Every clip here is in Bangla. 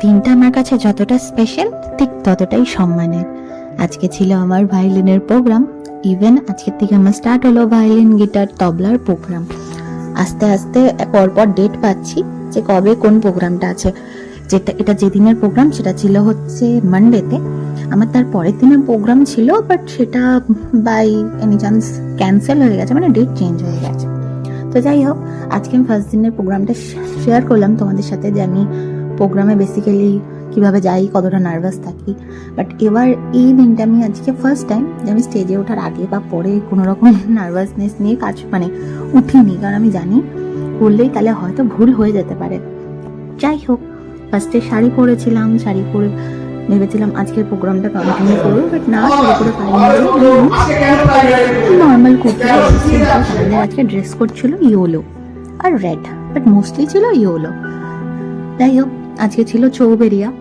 দিনটা আমার কাছে যতটা স্পেশাল ঠিক ততটাই সম্মানের। আজকে ছিল আমার ভায়োলিনের প্রোগ্রাম ইভেন আজকের থেকে আমার স্টার্ট হলো ভায়োলিন, গিটার, তবলার প্রোগ্রাম আস্তে আস্তে পরপর ডেট পাচ্ছি যে কবে কোন প্রোগ্রামটা আছে। যেটা, এটা যেদিনের প্রোগ্রাম সেটা ছিল হচ্ছে মানডেতে আমার তার পরের দিনের প্রোগ্রাম ছিল বাট সেটা বাই এনি চান্স ক্যান্সেল হয়ে গেছে মানে ডেট চেঞ্জ হয়ে গেছে। তো যাই হোক, আজকে আমি ফার্স্ট দিনের প্রোগ্রামটা শেয়ার করলাম তোমাদের সাথে যে আমি প্রোগ্রামে বেসিক্যালি কীভাবে যাই, কতটা নার্ভাস থাকি। বাট এবার এই দিনটা আমি আজকে ফার্স্ট টাইম যে আমি স্টেজে ওঠার আগে বা পরে কোনো রকম নার্ভাসনেস নিয়ে কাজ মানে উঠিনি। কারণ আমি জানি, করলেই তাহলে হয়তো ভুল হয়ে যেতে পারে। যাই হোক ফার্স্টে শাড়ি পরেছিলাম, শাড়ি পরে ভেবেছিলাম আজকের প্রোগ্রামটা কন্টিনিউ করব বাট না, শাড়ি পরে নর্মাল কুর্তি আজকে ড্রেস কোড ছিল ইয়োলো আর রেড বাট মোস্টলি ছিল ইয়োলো যাই হোক আজকে ছিল চৌবেরিয়া।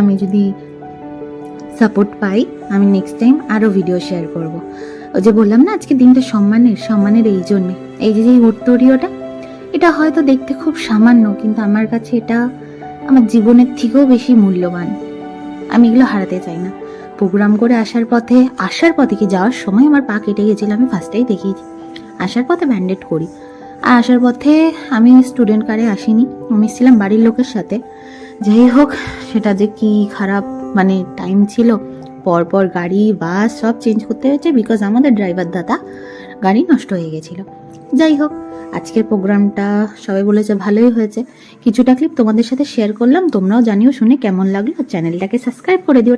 আমি যদি সাপোর্ট পাই, আমি নেক্সট টাইম আরও ভিডিও শেয়ার করব। ওই যে বললাম না, আজকে দিনটা সম্মানের সম্মানের এই জন্যে। এই যে যে উত্তরীয়টা, এটা হয়তো দেখতে খুব সামান্য, কিন্তু আমার কাছে এটা আমার জীবনের থেকেও বেশি মূল্যবান। আমি এগুলো হারাতে চাই না। প্রোগ্রাম করে আসার পথে আসার পথে কি যাওয়ার সময় আমার পা কেটে গেছিল, আমি ফার্স্টেই দেখিয়েছি। আসার পথে ব্যান্ডেড করি। আর আসার পথে আমি স্টুডেন্ট কারে আসিনি, আমি ছিলাম বাড়ির লোকের সাথে। যাই হোক, সেটা যে কি খারাপ মানে টাইম ছিল, পরপর গাড়ি বাস সব চেঞ্জ করতে হয়েছে বিকজ আমাদের ড্রাইভার দাদা গাড়ি নষ্ট হয়ে গেছিল। যাই হোক, আজকের প্রোগ্রামটা সবাই বলেছে ভালোই হয়েছে। কিছুটা ক্লিপ তোমাদের সাথে শেয়ার করলাম, তোমরাও জানিও, শুনে কেমন লাগল চ্যানেলটাকে সাবস্ক্রাইব করে দিও।